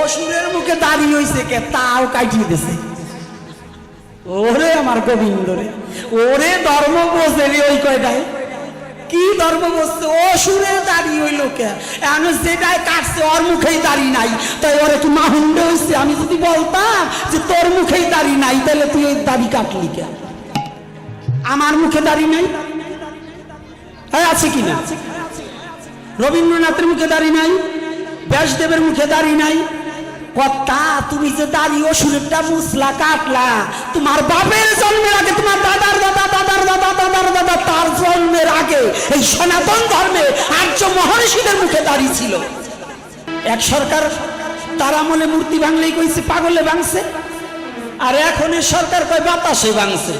অসুরের মুখে দাঁড়িয়ে হইছে কে, তাও কাটিয়ে দিছে ওরে আমার গোবিন্দ রে, ওরে ধর্ম বোঝে রে ওই কয়টায়। কি ধর্ম বসছে অসুরে দাঁড়িয়ে ওই কে এখন যেটাই কাটছে, ওর মুখেই দাড়ি নাই। তাই ওরা কি মাহুন্ডে হইছে, আমি যদি বলতাম যে তোর মুখেই দাড়ি নাই, তাহলে তুই ওই দাড়ি কাটলি কে? আমার মুখে দাড়ি নাই? হ্যাঁ আছে কি না রবীন্দ্রনাথের মুখে দাড়ি নাই? ব্যাসদেবের মুখে দাড়ি নাই? কর্তা, তুমি যে দাড়ি অসুরেরটা মুসলা কাটলা, তোমার বাপের জন্মের আগে, তোমার দাদার দাদা দাদার দাদা দাদার দাদা, তার জন্মের আগে এই সনাতন ধর্মে আর্য মহর্ষিদের মুখে দাড়ি ছিল। এক সরকার তার আমলে মূর্তি ভাঙলেই কইছে, পাগলে ভাঙছে। আর এখন সরকার কয়, বাতাসে ভাঙছে।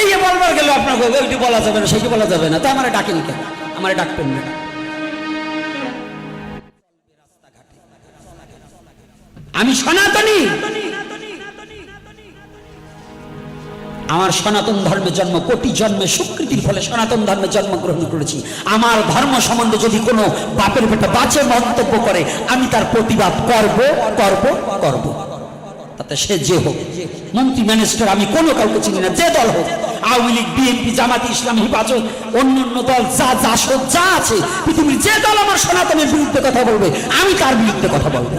এই বলবার গেল আপনাকে, ওইটি বলা যাবে না সেটি বলা যাবে না? তো আমার ডাকেন কেন? আমার ডাকবেন না আমি সনাতনী। আমার সনাতন ধর্মে জন্ম, কোটি জন্মে স্বীকৃতির ফলে সনাতন ধর্মে জন্মগ্রহণ করেছি। আমার ধর্ম সম্বন্ধে যদি কোনো বাপের বেটা বাঁচে, মন্তব্য করে, আমি তার প্রতিবাদ করব করব করব। তাতে সে যে হোক, মন্ত্রী মিনিস্টার আমি কোনো কাউকে চিনি না, যে দল হোক, আওয়ামী লীগ, বিএনপি, জামাতি, ইসলাম, হিফাজত অন্য অন্য দল, যা যা, সব যা আছে, পৃথিবীর যে দল আমার সনাতনের বিরুদ্ধে কথা বলবে, আমি তার বিরুদ্ধে কথা বলব।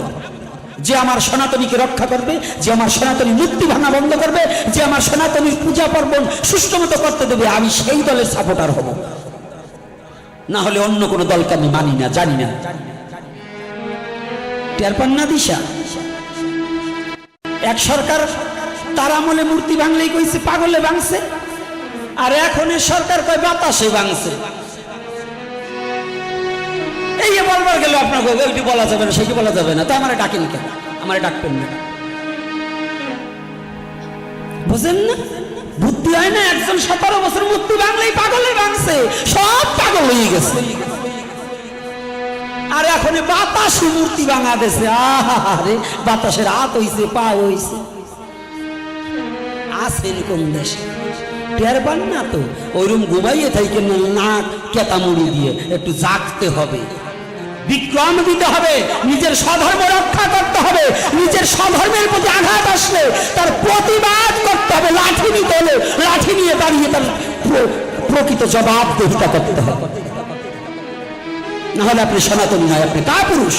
যে আমার সনাতনীকে রক্ষা করবে, যে আমার সনাতনী মূর্তি ভাঙা বন্ধ করবে, যে আমার সনাতনীর পূজা পার্বণ সুষ্ঠু মতো করতে দেবে, আমি সেই দলের সাপোর্টার হব। না হলে অন্য কোনো দলকে আমি মানি না, জানি না। দিশা? এক সরকার তার আমলে মূর্তি ভাঙলেই কইছে, পাগলে ভাঙছে, আর এখন সরকার কয় বাতাসে ভাঙছে। এই যে বলবার গেল আপনাকে ওইটি বলা যাবে না সেটি বলা যাবে না? তো আমার ডাকেন কেন? আমার ডাকবেন না। বুঝেন না? বুদ্ধি হয় না, একজন সতেরো বছর মূর্তি ভাঙলেই পাগলে ভাঙছে। সব পাগল হয়ে গেছে। আর এখন বাতাসে মূর্তি ভাঙা দেশে আরে বাতাসের হাত হইছে পা হইছে। আসেন কোন দেশে? টের পান না তো? ওইরকম ঘুমাইয়ে থাকেন নাক কেতামুড়ি দিয়ে। একটু জাগতে হবে। বিক্রম দিতে হবে, নিজের স্বধর্ম রক্ষা করতে হবে, নিজের স্বধর্মের প্রতি আঘাত আসলে তার প্রতিবাদ করতে হবে, লাঠি নিতে হলে লাঠি নিয়ে দাঁড়িয়ে তার প্র- প্রকৃত জবাবদিহিতা করতে হবে। নাহলে আপনি সনাতনী নয়, আপনি কা পুরুষ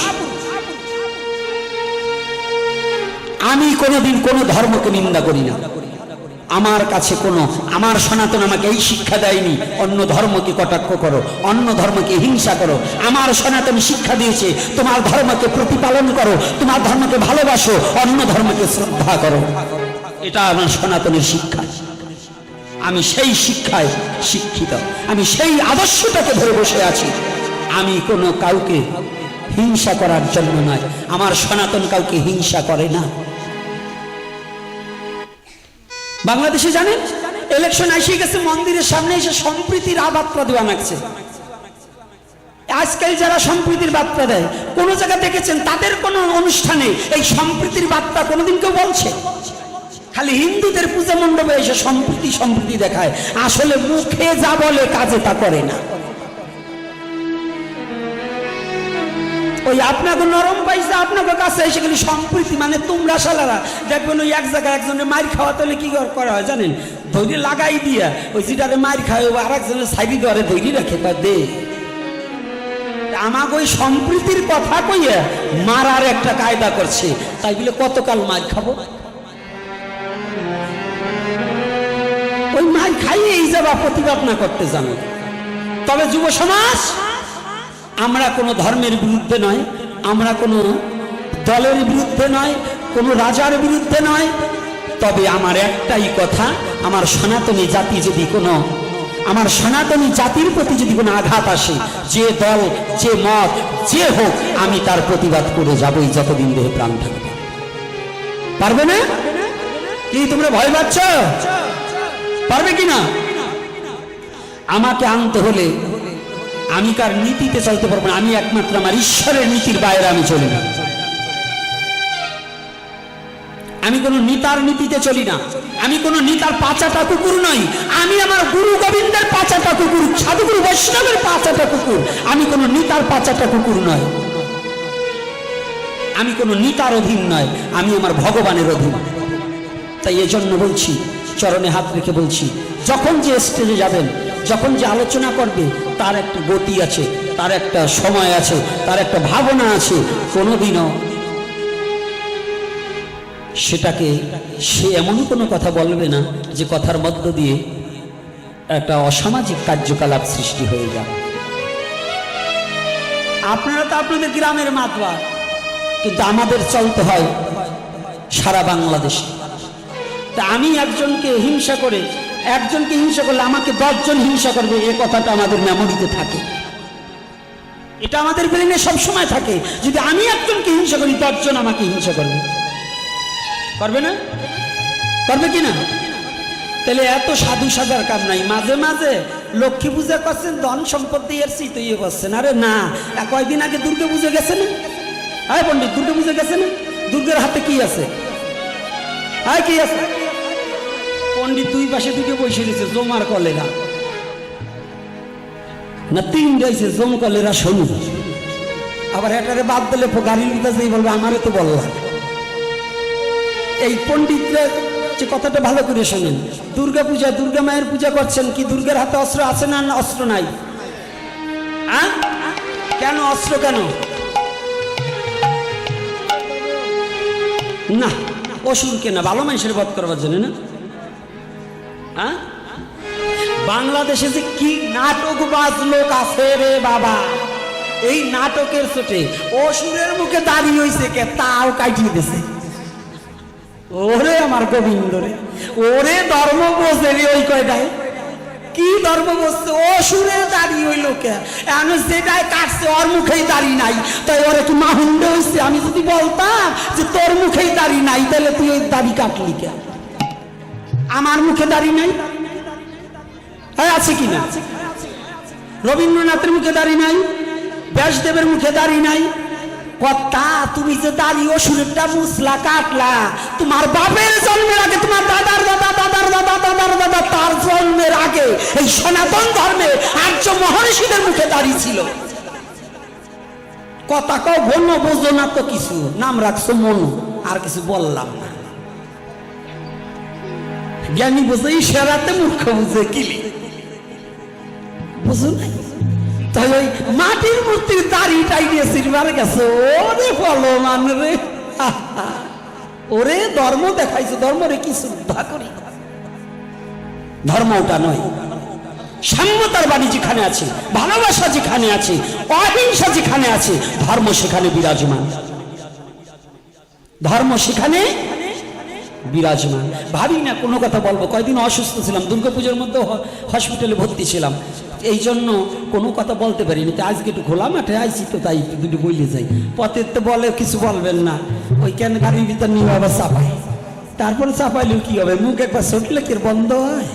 আমি কোনোদিন কোনো ধর্মকে নিন্দা করি না। আমার কাছে কোনো, আমার সনাতন আমাকে এই শিক্ষা দেয়নি। অন্য ধর্মকে কটাক্ষ করো, অন্য ধর্মকে হিংসা করো। আমার সনাতন শিক্ষা দিয়েছে, তোমার ধর্মকে প্রতিপালন করো, তোমার ধর্মকে ভালোবাসো, অন্য ধর্মকে শ্রদ্ধা করো। এটা আমার সনাতনের শিক্ষা। আমি সেই শিক্ষায় শিক্ষিত। আমি সেই আদর্শটাকে ধরে বসে আছি। আমি কোনো কাউকে হিংসা করার জন্য নয়। আমার সনাতন কাউকে হিংসা করে না। বাংলাদেশে জানেন? ইলেকশন আসে গেছে, মন্দিরের সামনে এসে সম্প্রীতির আবাত্রা দেওয়া নাকছে আজকাল যারা সম্প্রীতির বার্তা দেয়, কোনো জায়গা দেখেছেন? তাদের কোনো অনুষ্ঠানে এই সম্প্রীতির বার্তা কোনোদিন কেউ বলছে? খালি হিন্দুদের পূজা মণ্ডপে এসে সম্প্রীতি সম্প্রীতি দেখায়। আসলে মুখে যা বলে, কাজে তা করে না। ওই আপনাকে নরম পাইছে আপনাকে কাছে এসে গেলে সম্প্রীতি মানে তোমরা শালারা। দেখবেন ওই এক জায়গায় একজনের মার খাওয়াতে হলে কি করা হয় জানেন? ধৈর্য লাগাই দিয়া ওই যেটারে মার খায়, ও আর একজনের সাইডি ধরে ধৈর্য রাখে বা দে। আমাকে ওই সম্প্রীতির কথা কইয়া মারার একটা কায়দা করছে। তাই বলে, কতকাল মার খাব? ওই মার খাইয়ে এই যাবা প্রতিবাদ না করতে জানো। তবে যুব সমাজ আমরা কোনো ধর্মের বিরুদ্ধে নয়, আমরা কোনো দলের বিরুদ্ধে নয়, কোনো রাজার বিরুদ্ধে নয়। তবে আমার একটাই কথা, আমার সনাতনী জাতি যদি কোনো, আমার সনাতনী জাতির প্রতি যদি কোনো আঘাত আসে, যে দল, যে মত, যে হোক, আমি তার প্রতিবাদ করে যাবই যতদিন দেহে প্রাণ থাকবে। পারবে না? কি তোমরা ভয় পাচ্ছ? পারবে কি না? আমাকে আনতে হলে আমি কার নীতিতে চলতে পারব না, আমি একমাত্র আমার ঈশ্বরের নীতির বাইরে আমি চলি না। আমি কোনো নিতার নীতিতে চলি না। আমি কোনো নিতার পাচাটা কুকুর নই। আমি আমার গুরু গোবিন্দের পাচাটা কুকুর, সাধুগুরু বৈষ্ণবের পাচাটা কুকুর। আমি কোনো নিতার পাচাটা কুকুর নয় আমি কোনো নিতার অধীন নয় আমি আমার ভগবানের অধীন। তাই এজন্য বলছি, চরণে হাত রেখে বলছি, যখন যে স্টেজে যাবেন যখন যে আলোচনা করবে, তার একটা গতি আছে, তার একটা সময় আছে, তার একটা ভাবনা আছে, কোনোদিনও সেটাকে সে এমন কোনো কথা বলবে না যে কথার মধ্য দিয়ে একটা অসামাজিক কার্যকলাপ সৃষ্টি হয়ে যাবে। আপনারা তো আপনাদের গ্রামের মাতবা কিন্তু আমাদের চলতে হয় সারা বাংলাদেশে। তা আমি একজনকে হিংসা করে একজনকে হিংসা করলে আমাকে দশজন হিংসা করবে, এ কথাটা আমাদের মেমোরিতে থাকে। এটা আমাদের ব্রেনে সবসময় থাকে। যদি আমি একজনকে হিংসা করি, দশজন আমাকে হিংসা করবে। করবে না? করবে কি না? তাহলে এত সাধু সাজার কাম নাই। মাঝে মাঝে লক্ষ্মী পূজা করছেন, ধন সম্পত্তি এর তো ইয়ে করছেন আরে না এ কয়দিন আগে দুর্গা পুজো গেছে না? পণ্ডিত, দুর্গা পুজো গেছে না? দুর্গের হাতে কি আছে? আয় কি আছে? পণ্ডিত দুই পাশে দুটো বসে রয়েছে, জমার কলেরা। না তিন রয়েছে জম কলেরা শনি। আবার এটারে বাদ দিলে গাড়ির ভিতরে বলবে আমারে তো বললাম এই পণ্ডিতরা যে কথাটা ভালো করে শোনেন, দুর্গা পূজা, দুর্গা মায়ের পূজা করছেন কি, দুর্গার হাতে অস্ত্র আছে না অস্ত্র নাই? কেন অস্ত্র কেন? না, অসুরকে না, ভালো মানুষের বধ করবার জন্য না? হ্যাঁ? বাংলাদেশে যে কি নাটকবাজ লোক আছে রে বাবা। এই নাটকের চোটে অসুরের মুখে দাঁড়িয়ে হয়েছে কে, তাও কাটিয়ে দিছে। ওরে আমার গোবিন্দ রে, ওরে ধর্ম বোঝে রে ওই কয়টায়। কি ধর্ম বসছে অসুরে দাঁড়িয়ে ওই লোকে আমি যেটাই কাটছে, ওর মুখেই দাড়ি নাই। তাই ওরে কি মাহুন্ডে হয়েছে আমি যদি বলতাম যে তোর মুখেই দাড়ি নাই, তাহলে তুই ওই দাড়ি কাটলি কে? আমার মুখে দাড়ি নাই? হ্যাঁ আছে কি না? রবীন্দ্রনাথের মুখে দাড়ি নাই? ব্যাসদেবের মুখে দাড়ি নাই? কর্তা, তুমি যে দাড়ি অসুরেরটা মুসলা কাটলা, তোমার বাপের জন্মের আগে, তোমার দাদার দাদা দাদার দাদা দাদার দাদা, তার জন্মের আগে এই সনাতন ধর্মে আর্য মহর্ষিদের মুখে দাড়ি ছিল। কথা কও বন্য বোঝো না তো কিছু, নাম রাখছো মনু, আর কিছু বললাম না। জ্ঞানী বুঝে ইশারাতে মূর্খ বুঝে কিলি বুঝো নাই? তাই ওই মাটির মূর্তির দাড়িটাই নিয়ে সিলভার গেছে ওরে ফলো মান রে। ওরে ধর্ম দেখাইছে ধর্ম রে কি শ্রদ্ধা করি? ধর্ম ওটা নয়। সাম্যতার বাণী যেখানে আছে, ভালোবাসা যেখানে আছে, অহিংসা যেখানে আছে, ধর্ম সেখানে বিরাজমান। ধর্ম সেখানে বিরাজমান। ভাবি না, কোনো কথা বলব। কয়দিন অসুস্থ ছিলাম দুর্গাপুজোর মধ্যে হসপিটালে ভর্তি ছিলাম। এই জন্য কোনো কথা বলতে পারিনি। তো আজকে একটু খোলা মাঠে আইছি তো, তাই দুটো বইলে যাই। পথের তো বলে, কিছু বলবেন না। ওই কেন গাড়ির ভিতর নিয়ে আবার চাপাই তারপরে চাপাইলেও কি হবে? মুখ একবার সটলে কি বন্ধ হয়?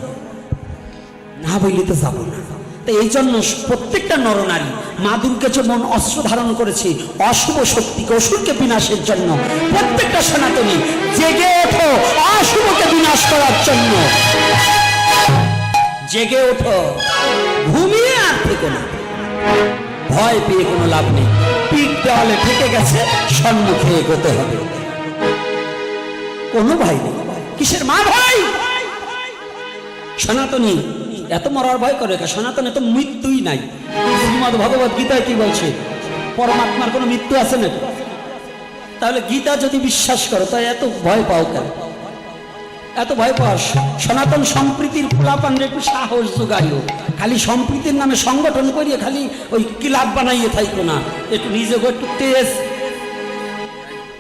না বইলে তো যাব না। এই জন্য প্রত্যেকটা নরনারী মা দুর্গা যে মন অস্ত্র ধারণ করেছে, অশুভ শক্তিকে, অসুরকে বিনাশের জন্য, প্রত্যেকটা সনাতনী জেগে ওঠো অশুভকে বিনাশ করার জন্য। জেগে ওঠো, ঘুমিয়ে আর থেকো না। ভয় পেয়ে কোনো লাভ নেই। পিঠ দেওয়ালে ঠেকে গেছে, সম্মুখে এগোতে হবে। কোনো ভাই নেই। কিসের মা ভাই সনাতনী এত মরার ভয় করে? সনাতনে তো মৃত্যুই নাই। শ্রীমদ ভগবত গীতায় কি বলছে? পরমাত্মার কোনো মৃত্যু আছে নাকি? তাহলে গীতা যদি বিশ্বাস করো তাই এত ভয় পাও কেন? এত ভয় পাও সনাতন সম্প্রীতির ফুলাপান একটু সাহস যোগাইও। খালি সম্প্রীতির নামে সংগঠন করিয়ে খালি ওই ক্লাব বানাইয়ে থাইকো না। একটু নিজেকে একটু তেজ,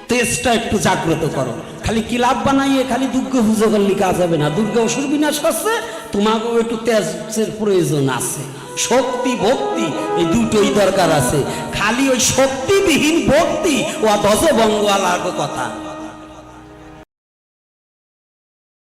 তেজটা একটু জাগ্রত করো। খালি কিলাপ বানাইয়ে খালি দুর্গ পুজো করলে কাজ হবে না? দুর্গ অসুর বিনাশ করছে, তোমাকেও একটু তেজের প্রয়োজন আছে। শক্তি, ভক্তি, এই দুটোই দরকার আছে। খালি ওই শক্তিবিহীন ভক্তি ও ধ্বজভঙ্গ আলার কথা।